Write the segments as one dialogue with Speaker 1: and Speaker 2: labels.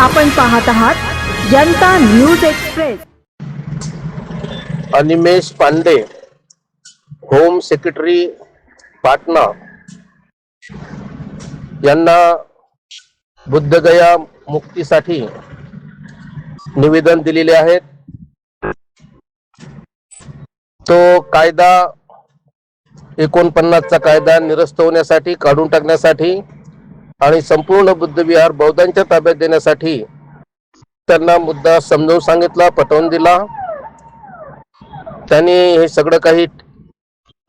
Speaker 1: आपण पाहत आहात Janata news express.
Speaker 2: Animesh Pandey home secretary Patna. यांना बुद्धगया मुक्तीसाठी निवेदन दिलेले आहेत. तो कायदा एकोणपन्नासचा कायदा निरस्त होण्यासाठी काढून टाकण्यासाठी आणि संपूर्ण बुद्धविहार बौद्धांच्या ताब्यात देण्यासाठी त्यांना मुद्दा समजावून सांगितला पटवून दिला. त्यांनी हे सगळं काही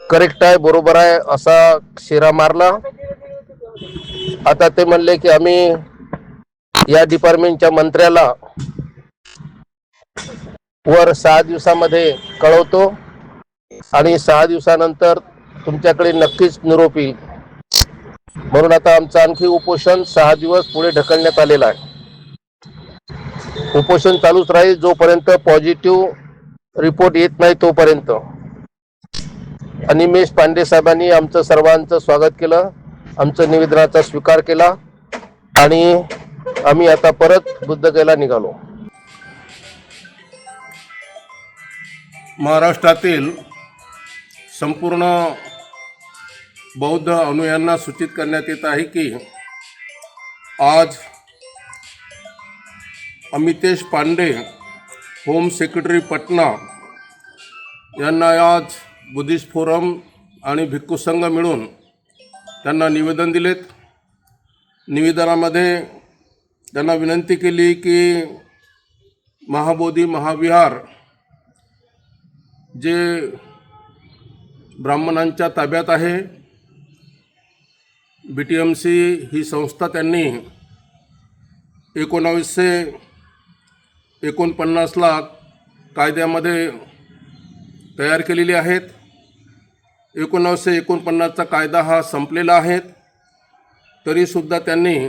Speaker 2: करेक्ट आहे बरोबर आहे असा शिरा मारला. आता ते म्हणले की आम्ही या डिपार्टमेंटच्या मंत्र्याला वर सहा दिवसामध्ये कळवतो आणि सहा दिवसानंतर तुमच्याकडे नक्कीच निरोप येईल. म्हणून आता आमचं आणखी उपोषण सहा दिवस पुढे ढकलण्यात आलेलं आहे. उपोषण चालूच राहील जोपर्यंत पॉझिटिव्ह रिपोर्ट येत नाही तोपर्यंत. अनिमेश पांडे साहेबांनी आमचं सर्वांचं स्वागत केलं आमचं निवेदनाचा स्वीकार केला आणि आम्ही आता परत बुद्धगयला निघालो.
Speaker 3: महाराष्ट्रातील संपूर्ण बौद्ध अनुयांना सूचित करण्यात येत आहे की आज अमितेश पांडे होम सेक्रेटरी पटना यांना आज बुद्धिस्ट फोरम आणि भिक्खू संघ मिळून त्यांना निवेदन दिलेत. निवेदनामध्ये त्यांना विनंती केली की महाबोधी महाविहार जे ब्राह्मणांच्या ताब्यात आहे बी टी एम सी ही संस्था त्यांनी एकोणावीसशे एकोणपन्नासला कायद्यामध्ये तयार केलेली आहेत. एकोणावीसशे एकोणपन्नासचा कायदा हा संपलेला आहे. तरीसुद्धा त्यांनी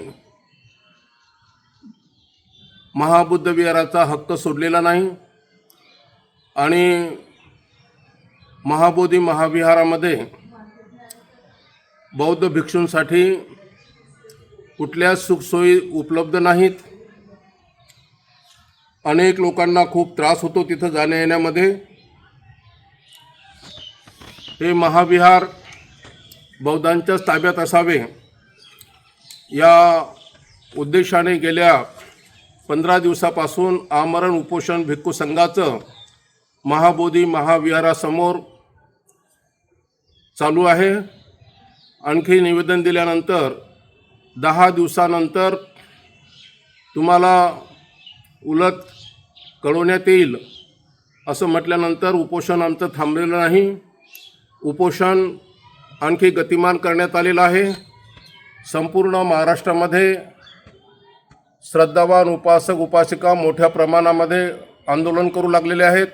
Speaker 3: महाबुद्ध विहाराचा हक्क सोडलेला नाही. आणि महाबोधी महाविहारामध्ये बौद्ध भिक्षूंसाठी कुठल्याच सुखसोयी उपलब्ध नाहीत? अनेक लोकांना खूप त्रास होतो तिथं जाण्या येण्यामध्ये. हे महाविहार बौद्धांच्याच ताब्यात असावे. या उद्देशाने गेल्या पंधरा दिवसापासून आमरण उपोषण भिक्खू संघाचं महाबोधी महाविहारासमोर चालू आहे. आणखी निवेदन दिल्यानंतर दहा दिवसानंतर तुम्हाला उलट कळवण्यात येईल असं म्हटल्यानंतर उपोषण आमचं थांबलेलं नाही. उपोषण आणखी गतिमान करण्यात आलेलं आहे. संपूर्ण महाराष्ट्रामध्ये श्रद्धावान उपासक उपासिका मोठ्या प्रमाणामध्ये आंदोलन करू लागलेले आहेत.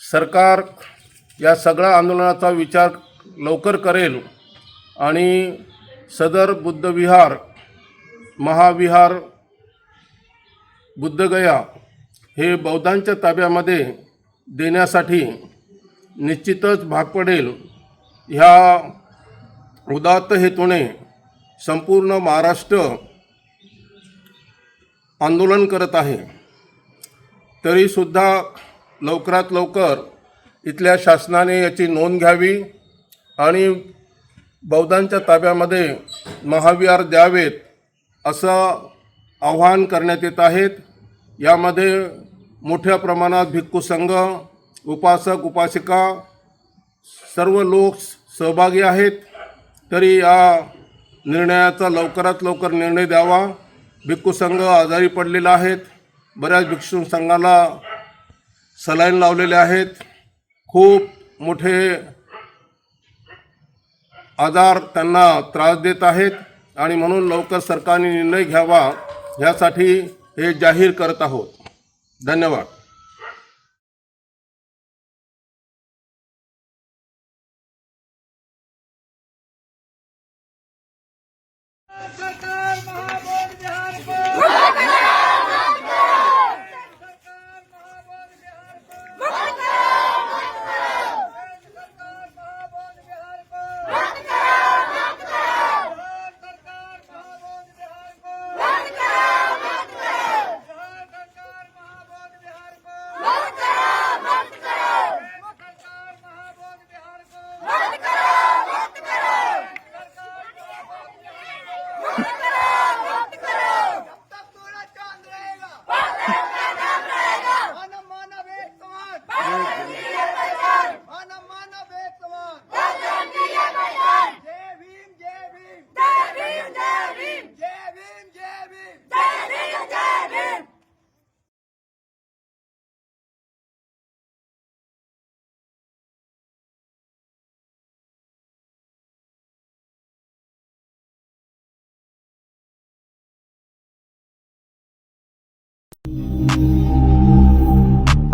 Speaker 3: सरकार या सगळ्या आंदोलनाचा विचार लवकर करेल. आणि सदर बुद्धविहार महाविहार बुद्धगया हे बौद्धांच्या ताब्यामध्ये देण्यासाठी निश्चितच भाग पडेल. ह्या उदात्त हेतूने संपूर्ण महाराष्ट्र आंदोलन करत आहे. तरीसुद्धा लवकरात लवकर इथल्या शासनाने याची नोंद घ्यावी आणि बौद्धांच्या ताब्यामध्ये महाविहार द्यावेत असं आव्हान करण्यात येत आहेत. यामध्ये मोठ्या प्रमाणात भिक्खू संघ उपासक उपासिका सर्व लोक सहभागी आहेत. तरी या निर्णयाचा लवकरात लवकर निर्णय द्यावा. भिक्खू संघ आजारी पडलेला आहेत. बऱ्याच भिक्षू संघाला सलाईन लावलेले आहेत. खूप मोठे आजार त्यांना त्रास देत आहेत आणि म्हणून लवकर सरकारने निर्णय घ्यावा ह्यासाठी हे जाहीर करत आहोत. धन्यवाद.